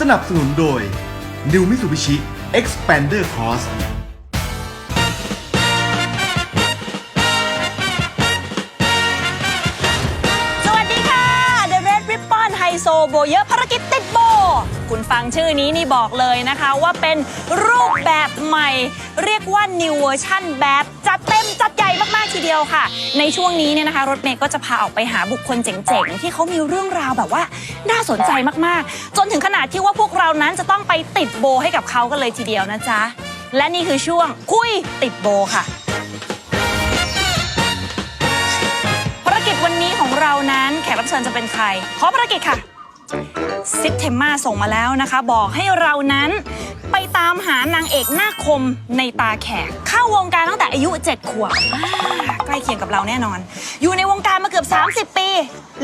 สนับสนุนโดย New Mitsubishi Expander Cross โซโบเยอะภารกิจติดโบ คุณฟังชื่อนี้นี่บอกเลยนะคะว่าเป็นรูปแบบใหม่ เรียกว่า New Version แบบจัดเต็มจัดใหญ่มาก ๆ ทีเดียวค่ะ ในช่วงนี้เนี่ยนะคะ รถเมย์ก็จะพาออกไปหาบุคคลเจ๋ง ๆ ที่เขามีเรื่องราวแบบว่าน่าสนใจมาก ๆ จนถึงขนาดที่ว่าพวกเรานั้นจะต้องไปติดโบให้กับเขากันเลยทีเดียวนะจ๊ะ และนี่คือช่วงคุยติดโบค่ะภารกิจวันนี้ของเรานั้นแขกรับเชิญจะเป็นใคร ขอภารกิจค่ะ ซิทเทมมาส่งมาแล้วนะคะ บอกให้เรานั้นไปตามหานางเอกหน้าคมในตาแขก เข้าวงการตั้งแต่อายุ 7 ขวบอ่าใกล้เคียงกับเราแน่นอน อยู่ในวงการมาเกือบ 30 ปี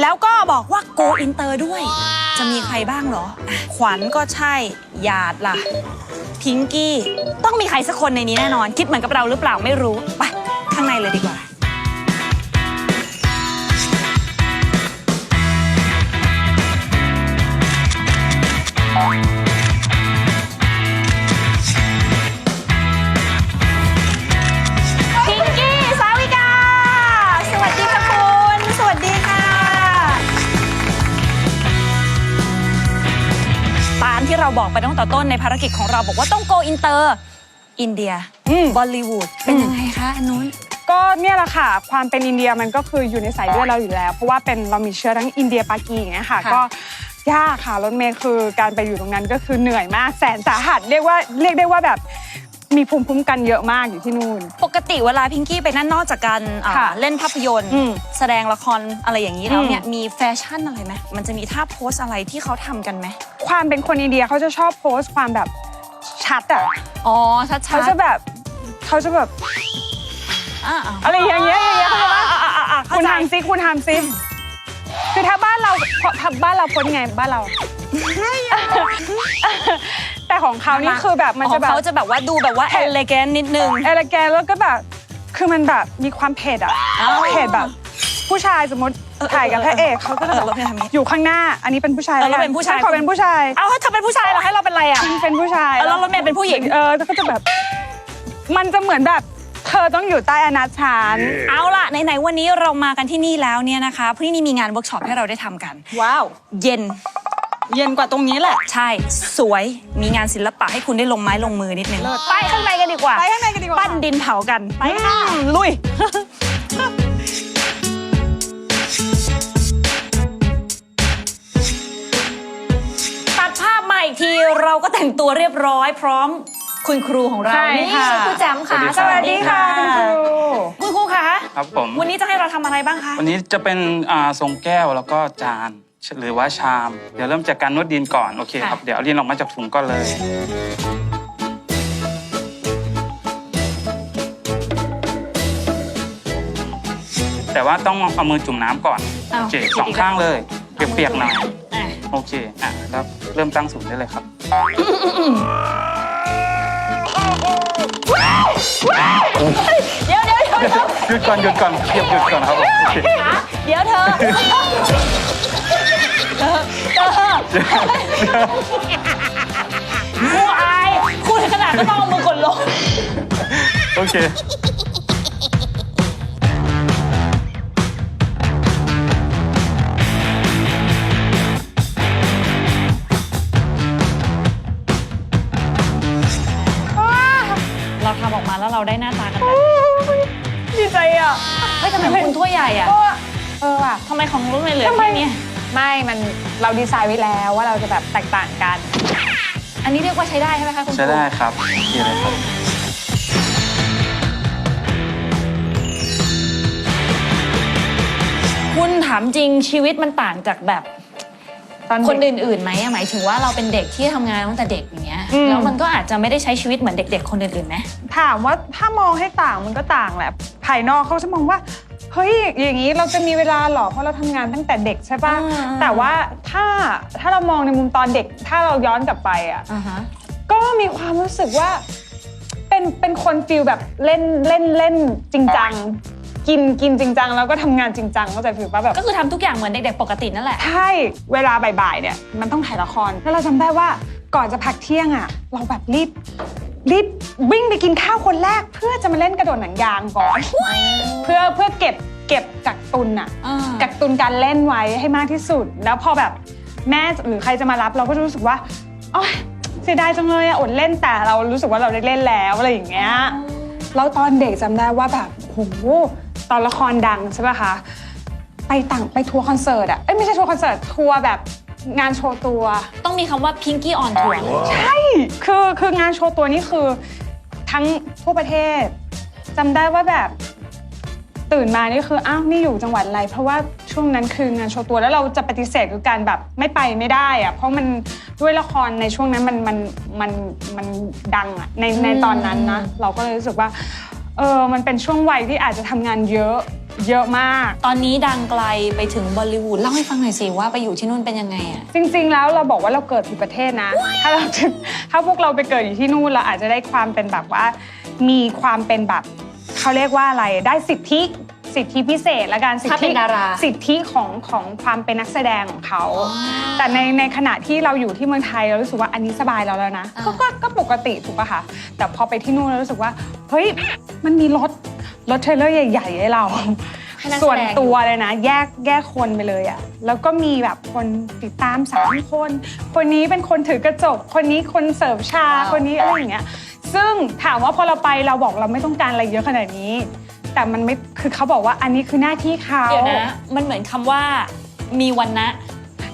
แล้วก็บอกว่าโกอินเตอร์ด้วย จะมีใครบ้างเหรออะขวัญก็ใช่หยาดล่ะ พิงกี้ ต้องมีใครสักคนในนี้แน่นอน คิดเหมือนกับเราหรือเปล่าไม่รู้ ไป ข้างในเลยดีกว่า พิงกี้สาวิกา สวัสดีค่ะคุณ สวัสดีค่ะ ตามที่เราบอกไปตั้งแต่ต้นในภารกิจของเราบอกว่าต้องโกอินเตอร์ อินเดียอืมบอลลีวูดเป็นยังไงคะอันนู้นก็เนี่ยแหละค่ะ ความเป็นอินเดียมันก็คืออยู่ในสายเลือดเราอยู่แล้ว เพราะว่าเป็นเรามีเชื้อทั้งอินเดียปากีอย่างเงี้ยค่ะค่ะก็ ยากค่ะรถเมย์คือการไปอยู่ตรงนั้นก็คือเหนื่อยมากแสนสาหัสเรียกว่าเรียกได้ว่าแบบมีภูมิคุ้มกันเยอะมากอยู่ที่นู่น ปกติเวลาพิงกี้ไปนั่นนอกจากการอ่าค่ะเล่นภาพยนตร์ อืมแสดงละครอะไรอย่างนี้แล้วอืมเนี่ยมีแฟชั่นอะไรไหมมันจะมีท่าโพสอะไรที่เขาทำกันไหมความเป็นคนอินเดียเขาจะชอบโพสต์ความแบบชัดอะอ๋อชัดๆเขาจะแบบเขาจะแบบอ่าอะไรอย่างเงี้ยอย่างเงี้ยเขาจะว่าคุคุณณทำทำซิคุณทำซิ คือถ้าบ้านเราถ้าบ้านเราพ้นไงบ้านเรา แต่ของเขานี่คือแบบมันจะแบบเขาจะแบบว่าดูแบบว่าเผ็เอดเลแกนนิดนึงเอลแกนแล้วก็แบบ คือมันแบบมีความเผ็ดอะอ้าวเผ็ดแบบ ผู้ชายสมมติเออถ่ายกับพระเอกเขาก็จะเอแบอบเราไม่ทำนี้อยู่ข้างหน้า อันนี้เป็นผู้ชายเออเราแล้วกัเป็นผู้ชายฉัขอเป็นผู้ชาย เอาให้เธอเป็นผู้ชายเหรอให้เราเป็นอะไรอะฉันเป็นผู้ชายเออแล้วรถเมย์เป็นผู้หญิงเออแล้วก็จะแบบ มันจะเหมือนแบบ เธอต้องอยู่ใต้อนาชานเอาล่ะไหนๆวันนี้เรามากันที่นี่แล้วเนี่ยนะคะพี่นี่มีงานเวิร์กช็อปให้เราได้ทำกัน ว้าว เย็นเย็นกว่าตรงนี้แหละ ใช่สวยมีงานศิลปะให้คุณได้ลงไม้ลงมือนิดนึงไปข้างในกันดีกว่า ไปข้างในกันดีกว่า ปั้นดินเผากันไปค่ะลุย ตัดภาพมาอีกทีเราก็แต่งตัวเรียบร้อย พร้อม คุณครูของเราใช่นี่ค่ะครูแจมค่ะสวัสดีค่ะคุณครู คุณครูคะครับผม วันนี้จะให้เราทำอะไรบ้างคะ วันนี้จะเป็นอ่าทรงแก้วแล้วก็จานหรือว่าชาม เดี๋ยวเริ่มจากการนวดดินก่อน โอเคครับ ค่ะ เดี๋ยวเอาดินออกมาจากถุงก่อนเลย แต่ว่าต้องเอามือจุ่มน้ำก่อน อ้าวโอเคสองข้างเลย เปียกๆหน่อย อะโอเค อะ แล้วเริ่มตั้งศูนย์ได้เลยครับ เดี๋ยวเดี๋ยวเดี๋ยวเดี๋ยวหยุดก่อนหยุดก่อนเทียบหยุดก่อนครับผมโอเคเดี๋ยวเธอเธอเธอครูอายครูถึงขนาดต้องเอามือกดลง โอเค เราได้หน้าตากันแบบดีใจอะเฮ้ยทำไมของคุณถ้วยใหญ่อะเออว่ะ ทำไมของรุ่นเลยเหลือทำไม แค่เนี้ยไม่มันเราดีไซน์ไว้แล้วว่าเราจะแบบแตกต่างกัน อันนี้เรียกว่าใช้ได้ใช่ไหมคะคุณครูใช้ได้ครับโอเคเลยครับ คุณถามจริงชีวิตมันต่างจากแบบ ตอนคนเด็กอื่นๆไหมอะหมายถึงว่าเราเป็นเด็กที่ทำงานตั้งแต่เด็กอย่างเงี้ยอืม แล้วมันก็อาจจะไม่ได้ใช้ชีวิตเหมือนเด็ก ๆ คนอื่นๆไหม ถามว่าถ้ามองให้ต่างมันก็ต่างแหละ ภายนอกเขาจะมองว่าเฮ้ยอย่างนี้เราจะมีเวลาหรอเพราะเราทำงานตั้งแต่เด็กใช่ปะอ่า แต่ว่าถ้าถ้าเรามองในมุมตอนเด็ก ถ้าเราย้อนกลับไปอะ อ่าฮะ ก็มีความรู้สึกว่าเป็นเป็นคนฟิลแบบเล่นเล่นเล่นจริงจัง กินกินจริงจังแล้วก็ทำงานจริงจังเข้าใจผิดปะแบบ ก็คือทำทุกอย่างเหมือนเด็กๆปกตินั่นแหละ ใช่เวลาบ่ายๆเนี่ยมันต้องถ่ายละคร แล้วเราจำได้ว่าก่อนจะพักเที่ยงอะ เราแบบรีบรีบวิ่งไปกินข้าวคนแรก เพื่อจะมาเล่นกระโดดหนังยางก่อนเพื่อเพื่อเก็บเก็บกักตุนอะอ่ากักตุนการเล่นไว้ให้มากที่สุด แล้วพอแบบแม่หรือใครจะมารับเราก็จะรู้สึกว่าโอ๊ยเสียดายจังเลยอะอดเล่นแต่เรารู้สึกว่าเราได้เล่นแล้วอะไรอย่างเงี้ย แล้วตอนเด็กจำได้ว่าแบบโห ตอนละครดังใช่ป่ะคะ ไปต่างไปทัวร์คอนเสิร์ตอะเอ้ยไม่ใช่ทัวร์คอนเสิร์ตทัวร์แบบงานโชว์ตัว ต้องมีคำว่า Pinky on Tour ใช่ คือคืองานโชว์ตัวนี่คือทั้งทั่วประเทศจำได้ว่าแบบตื่นมานี่คืออ้าวนี่อยู่จังหวัดอะไร เพราะว่าช่วงนั้นคืองานโชว์ตัวแล้วเราจะปฏิเสธคือการแบบไม่ไปไม่ได้อะเพราะมันด้วยละครในช่วงนั้นมันมันมันมันดังอะในในตอนนั้นนะ เราก็เลยรู้สึกว่า เออมันเป็นช่วงวัยที่อาจจะทำงานเยอะเยอะมาก ตอนนี้ดังไกลไปถึงบอลลิวูดเล่าให้ฟังหน่อยสิว่าไปอยู่ที่นู่นเป็นยังไงอะจริง ๆ แล้วเราบอกว่าเราเกิดผิดประเทศนะ ถ้าเราจะถ้าพวกเราไปเกิดอยู่ที่นู่นเราอาจจะได้ความเป็นแบบว่า มีความเป็นแบบเขาเรียกว่าอะไรได้สิทธิ สิทธิพิเศษและการสิทถ้าเป็ธินดารา สิทธิของของความเป็นนักแสดงของเขา แต่ในในขณะที่เราอยู่ที่เมืองไทยเรารู้สึกว่าอันนี้สบายเราแล้วนะอ่า ก็ก็ก็ปกติถูกปะคะแต่พอไปที่นู่นเรารู้สึกว่าเฮ้ยมันมีรถรถเทรลเลอร์ใหญ่ๆให้เรา ให้นักแสดงส่วนตัวเลยนะ แยกแยกคนไปเลยอะแล้วก็มีแบบคนติดตามสามคน คนนี้เป็นคนถือกระจก คนนี้คนเสิร์ฟชา คนนี้อะไรอย่างเงี้ยซึ่งถามว่าพอเราไปเราบอกเราไม่ต้องการอะไรเยอะขนาดนี้ แต่มันไม่คือเขาบอกว่าอันนี้คือหน้าที่เขาเดี๋ยวนะ มันเหมือนคำว่ามีวันนะ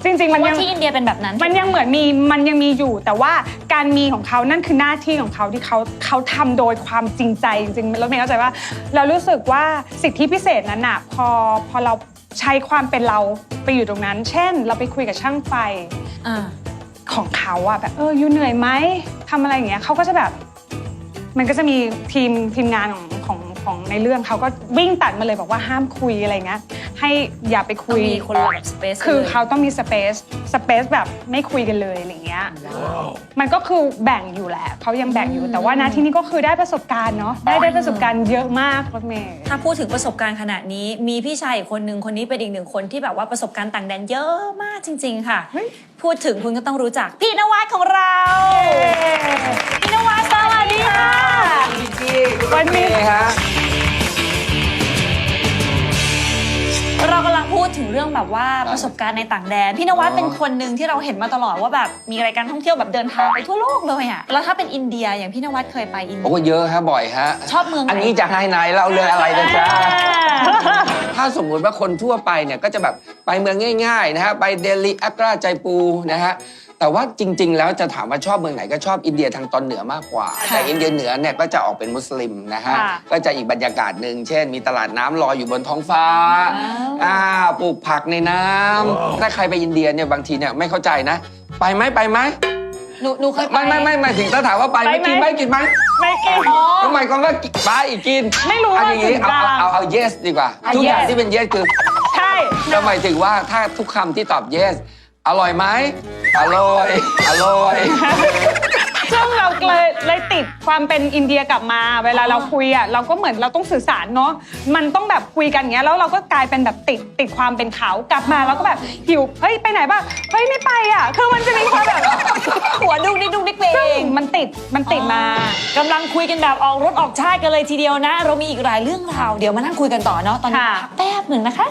จริง ๆ มันว่ายังที่อินเดียเป็นแบบนั้นมันยังเหมือนมีมันยังมีอยู่ แต่ว่าการมีของเขานั่นคือหน้าที่ของเขาที่เขาเขาทำโดยความจริงใจจริงๆรถเมย์เข้าใจว่า เรารู้สึกว่าสิทธิพิเศษนั้นอะพอพอเราใช้ความเป็นเราไปอยู่ตรงนั้น เช่น เราไปคุยกับช่างไฟ อ่าของเขาอะแบบเอออยู่เหนื่อยไหมทำอะไรอย่างเงี้ยเขาก็จะแบบ มันก็จะมีทีมทีมงานของ ของของในเรื่องเขาก็วิ่งตัดมาเลยบอกว่าห้ามคุยอะไรเงี้ยให้อย่าไปต้คุองยมีคนละแบบสเปซคือเขาต้องมีสเปซสเปซแบบไม่คุยกันเลยอะไรเงี้ยมันก็คือแบ่งอยู่แหละเขายังแบ่งอยู่แต่ว่านะที่นี่ก็คือได้ประสบการณ์เนาะได้ได้ประสบการณ์เยอะมากรถเมย์ถ้าพูดถึงประสบการณ์ขนาดนี้ มีพี่ชายอีกคนหนึ่งคนนี้เป็นอีกหนึ่งคนที่แบบว่าประสบการณ์ต่างแดนเยอะมากจริง ๆ ค่ะเฮ้ยพูดถึงคุณก็ต้องรู้จักพี่นวัดของเราพี่นวัด สวัสดีค่ะวันนี้เรากำลังพูดถึงเรื่องแบบว่าประสบการณ์ในต่างแดน พี่นวัดเป็นคนหนึ่งที่เราเห็นมาตลอดว่าแบบมีรายการท่องเที่ยวแบบเดินทางไปทั่วโลกเลยอะแล้วถ้าเป็นอินเดียอย่างพี่นวัดเคยไปอินเดีโอ้ยเยอะฮะบ่อยฮะ ชอบเมืองไหนอันนี้จะให้นายเล่าเรื่องอะไรนะจ๊ะถ้าสมมุติว่าคนทั่วไปเนี่ยก็จะแบบไปเมืองง่ายๆนะฮะไปเดลีอักราใจปูนะฮะ แต่ว่าจริง ๆ แล้วจะถามว่าชอบเมืองไหนก็ชอบอินเดียทางตอนเหนือมากกว่า แต่อินเดียเหนือเนี่ยก็จะออกเป็นมุสลิมนะฮะ ค่ะก็จะอีกบรรยากาศหนึ่งเช่น มีตลาดน้ำลอยอยู่บนท้องฟ้าอ่าปลูกผักในน้ำถ้าใครไปอินเดียเนี่ยบางทีเนี่ยไม่เข้าใจนะ ไปไหมไปไหมหนูหนูเคยไป ไม่ไม่ไม่ไม่ถึงถ้าถามว่าไปไหมไปไหม กินไหมกินไหมไม่กิน ทำไมก็ว่าไปกินไม่รู้เอาว่าอย่างนี้ถึงเอากลางเอาเอาเอา yes ดีกว่าเอาทุกอย่าง yes ที่เป็น yes คือ ใช่ ก็หมายถึงว่าถ้าทุกคำที่ตอบ yes อร่อยไหม อร่อย อร่อย ซึ่งเราเลยเลยติดความเป็นอินเดียกลับมา เวลาเราคุยอะเราก็เหมือนเราต้องสื่อสารเนาะมันต้องแบบคุยกันอย่างเงี้ยแล้วเราก็กลายเป็นแบบติดติดความเป็นเขากลับมาแล้วก็แบบหิวเฮ้ยไปไหนบ้างเฮ้ยไม่ไปอะคือมันจะมีความแบบหัวดุกดิกดุกดิกเอซึ่งงมันติดมันติดมา กำลังคุยกันแบบออกรถออกชาติกันเลยทีเดียวนะ เรามีอีกหลายเรื่องราว เดี๋ยวมานั่งคุยกันต่อเนาะตอนนี้ค่ะ พักแป๊บหนึ่งนะคะ